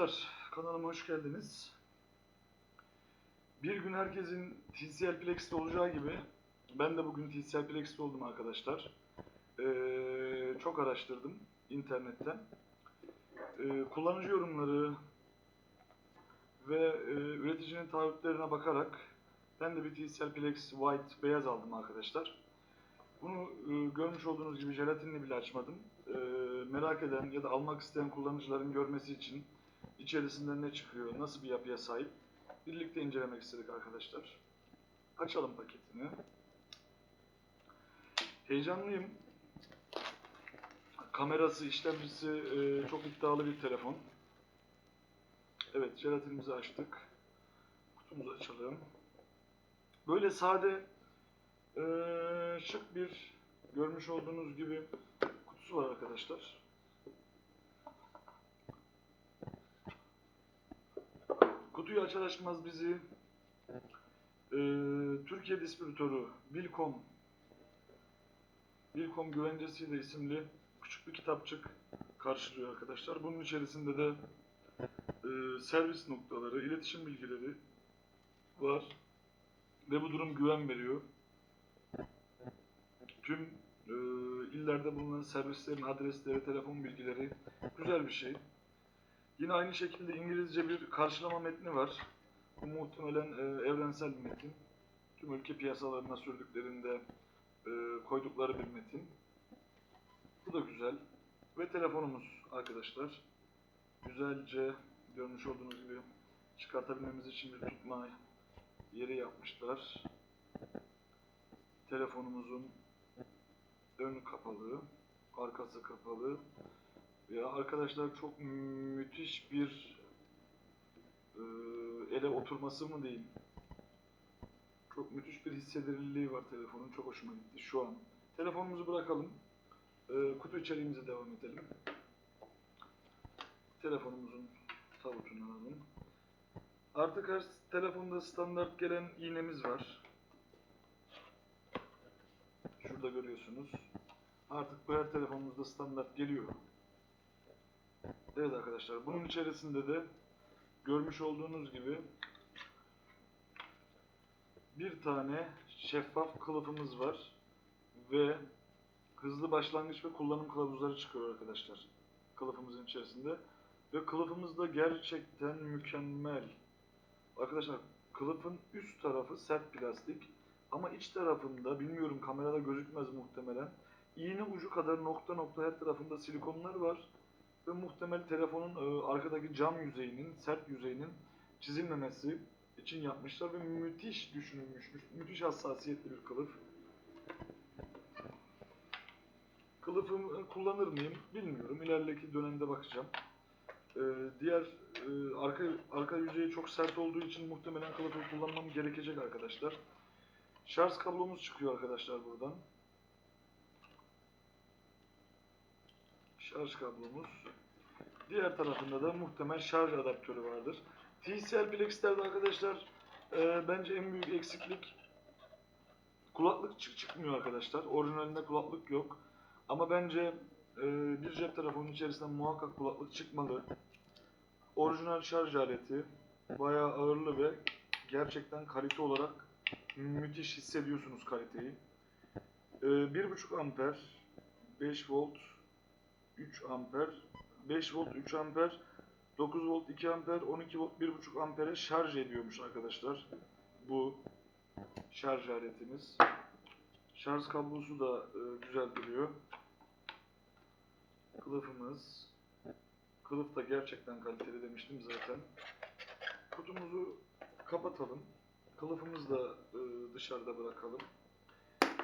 dostlar, kanalıma hoş geldiniz. Bir gün herkesin TCL Plex'te olacağı gibi ben de bugün TCL Plex'te oldum arkadaşlar. Ee, çok araştırdım internetten. Ee, kullanıcı yorumları ve e, üreticinin taahhütlerine bakarak ben de bir TCL Plex White beyaz aldım arkadaşlar. Bunu e, görmüş olduğunuz gibi jelatinini bile açmadım. E, merak eden ya da almak isteyen kullanıcıların görmesi için içerisinde ne çıkıyor, nasıl bir yapıya sahip birlikte incelemek istedik arkadaşlar. Açalım paketini. Heyecanlıyım. Kamerası, işlemcisi e, çok iddialı bir telefon. Evet, jelatinimizi açtık. Kutumuzu açalım. Böyle sade ee, şık bir görmüş olduğunuz gibi kutusu var arkadaşlar. Kutuyu açar açmaz bizi ee, Türkiye distribütörü Bilkom Bilkom güvencesiyle isimli küçük bir kitapçık karşılıyor arkadaşlar. Bunun içerisinde de ee, servis noktaları, iletişim bilgileri var ve bu durum güven veriyor tüm e, illerde bulunan servislerin adresleri, telefon bilgileri güzel bir şey. Yine aynı şekilde İngilizce bir karşılama metni var. Bu muhtemelen e, evrensel bir metin. Tüm ülke piyasalarına sürdüklerinde e, koydukları bir metin. Bu da güzel. Ve telefonumuz arkadaşlar. Güzelce görmüş olduğunuz gibi çıkartabilmemiz için bir tutma yeri yapmışlar. Telefonumuzun ön kapalı, arkası kapalı. Ya arkadaşlar çok müthiş bir e, ele oturması mı diyeyim. Çok müthiş bir hissedilirliği var telefonun. Çok hoşuma gitti şu an. Telefonumuzu bırakalım. E, kutu içeriğimize devam edelim. Telefonumuzun tabutunu alalım. Artık her telefonda standart gelen iğnemiz var. Şurada görüyorsunuz. Artık bu her telefonumuzda standart geliyor. Evet arkadaşlar bunun içerisinde de görmüş olduğunuz gibi bir tane şeffaf kılıfımız var ve hızlı başlangıç ve kullanım kılavuzları çıkıyor arkadaşlar kılıfımızın içerisinde ve kılıfımız da gerçekten mükemmel. Arkadaşlar kılıfın üst tarafı sert plastik ama iç tarafında bilmiyorum kamerada gözükmez muhtemelen. İğne ucu kadar nokta nokta her tarafında silikonlar var. Ve muhtemel telefonun e, arkadaki cam yüzeyinin, sert yüzeyinin çizilmemesi için yapmışlar ve müthiş düşünülmüş, mü- müthiş hassasiyetli bir kılıf. Kılıfımı kullanır mıyım bilmiyorum. İleriki dönemde bakacağım. E, diğer e, arka arka yüzeyi çok sert olduğu için muhtemelen kılıfı kullanmam gerekecek arkadaşlar. Şarj kablomuz çıkıyor arkadaşlar buradan. Şarj kablomuz. Diğer tarafında da muhtemel şarj adaptörü vardır. TCL Plex'lerde arkadaşlar e, bence en büyük eksiklik kulaklık çık çıkmıyor arkadaşlar. Orijinalinde kulaklık yok. Ama bence e, bir cep telefonunun içerisinden muhakkak kulaklık çıkmalı. Orijinal şarj aleti bayağı ağırlı ve gerçekten kalite olarak müthiş hissediyorsunuz kaliteyi. Ee, 1.5 amper, 5 volt, 3 amper, 5 volt 3 amper, 9 volt 2 amper, 12 volt 1.5 ampere şarj ediyormuş arkadaşlar. Bu şarj aletimiz. Şarj kablosu da e, güzel duruyor. Kılıfımız. Kılıf da gerçekten kaliteli demiştim zaten. Kutumuzu kapatalım. Kılıfımızı da e, dışarıda bırakalım.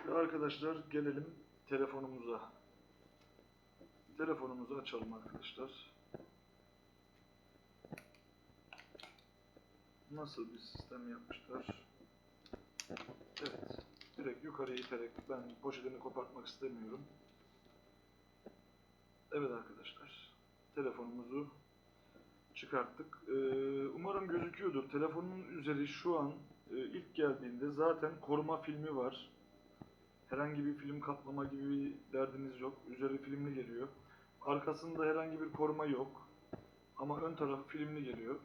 Ve arkadaşlar gelelim telefonumuza. Telefonumuzu açalım arkadaşlar. Nasıl bir sistem yapmışlar? Evet. Direkt yukarıya iterek ben poşetini kopartmak istemiyorum. Evet arkadaşlar. Telefonumuzu çıkarttık. Ee, umarım gözüküyordur. Telefonun üzeri şu an e, ilk geldiğinde zaten koruma filmi var. Herhangi bir film kaplama gibi bir derdiniz yok. Üzeri filmli geliyor. Arkasında herhangi bir koruma yok. ama ön tarafı filmli geliyor.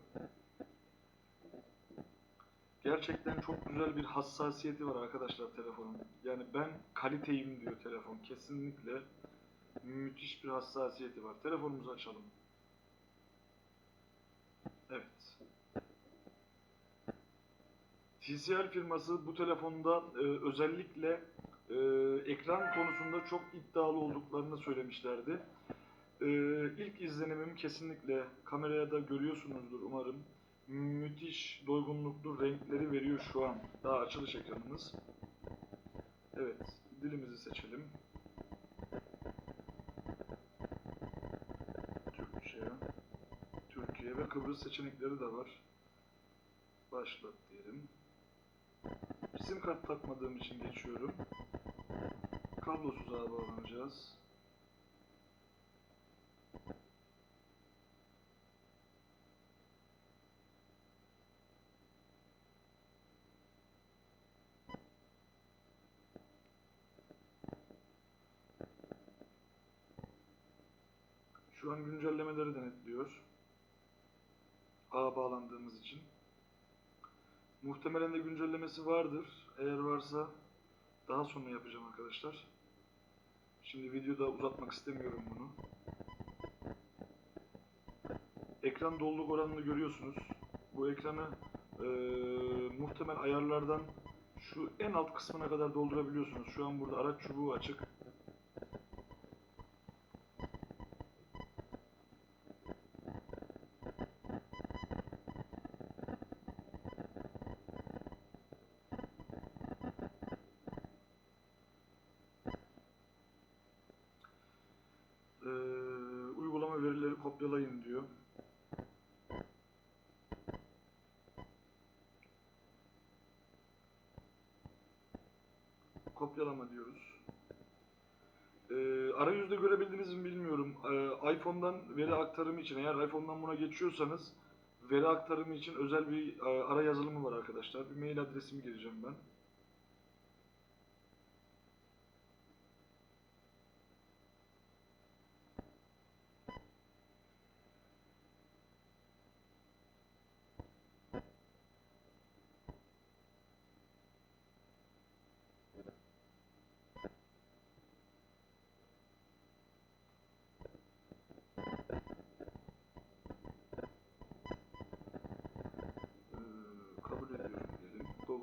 Gerçekten çok güzel bir hassasiyeti var arkadaşlar telefonun. Yani ben kaliteyim diyor telefon. Kesinlikle müthiş bir hassasiyeti var. Telefonumuzu açalım. Evet. TCL firması bu telefonda e, özellikle e, ekran konusunda çok iddialı olduklarını söylemişlerdi. E, ilk izlenimim kesinlikle kameraya da görüyorsunuzdur umarım. Müthiş doygunluklu renkleri veriyor şu an. Daha açılış ekranımız. Evet, dilimizi seçelim. Türkçe, Türkiye ve Kıbrıs seçenekleri de var. Başlat diyelim. Sim kart takmadığım için geçiyorum. Kablosuz ağa bağlanacağız. Şu an güncellemeleri denetliyor. Ağa bağlandığımız için. Muhtemelen de güncellemesi vardır. Eğer varsa daha sonra yapacağım arkadaşlar. Şimdi videoda uzatmak istemiyorum bunu. Ekran doluluk oranını görüyorsunuz. Bu ekranı eee, muhtemel ayarlardan şu en alt kısmına kadar doldurabiliyorsunuz. Şu an burada araç çubuğu açık. Kopyalayın diyor. Kopyalama diyoruz. Eee arayüzde görebildiniz mi bilmiyorum. Eee, iPhone'dan veri aktarımı için eğer iPhone'dan buna geçiyorsanız veri aktarımı için özel bir e, ara yazılımı var arkadaşlar. Bir mail adresimi gireceğim ben.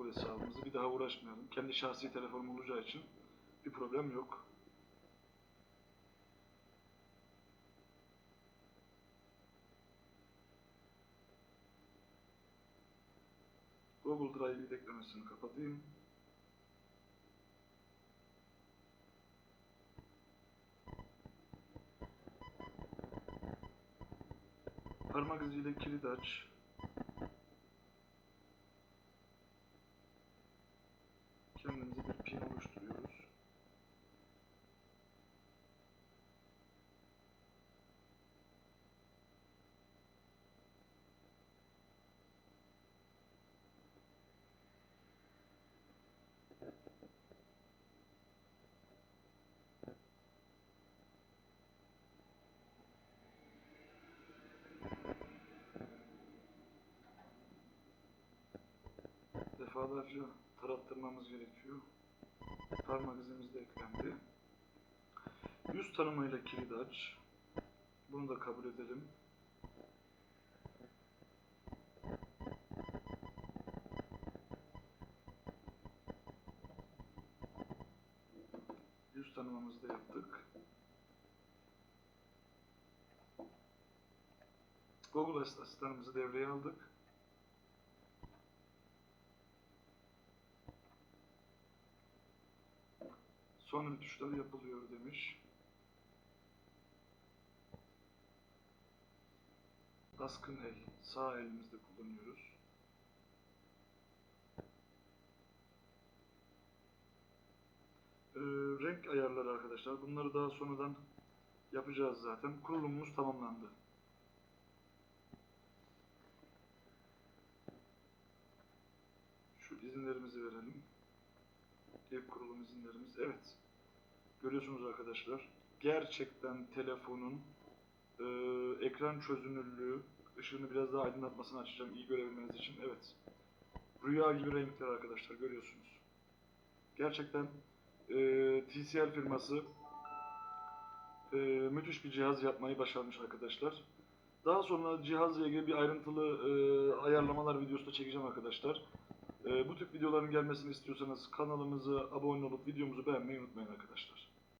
Google hesabımızı bir daha uğraşmayalım. Kendi şahsi telefonum olacağı için bir problem yok. Google Drive yedeklemesini kapatayım. Parmak iziyle kilit aç. Defalarca tarattırmamız gerekiyor. Parmak izimiz de eklendi. Yüz tanımayla kilit aç. Bunu da kabul edelim. Yüz tanımamızı da yaptık. Google asistanımızı devreye aldık. Sonra tuşları yapılıyor demiş. Baskın el. Sağ elimizde kullanıyoruz. Ee, renk ayarları arkadaşlar. Bunları daha sonradan yapacağız zaten. Kurulumumuz tamamlandı. Şu izinlerimizi verelim. İlk kurulum izinlerimiz. Evet. Görüyorsunuz arkadaşlar. Gerçekten telefonun Ee, ekran çözünürlüğü, ışığını biraz daha aydınlatmasını açacağım iyi görebilmeniz için. Evet. Rüya gibi renkler arkadaşlar görüyorsunuz. Gerçekten e, TCL firması e, müthiş bir cihaz yapmayı başarmış arkadaşlar. Daha sonra cihazla ilgili bir ayrıntılı e, ayarlamalar videosu da çekeceğim arkadaşlar. E, bu tip videoların gelmesini istiyorsanız kanalımıza abone olup videomuzu beğenmeyi unutmayın arkadaşlar.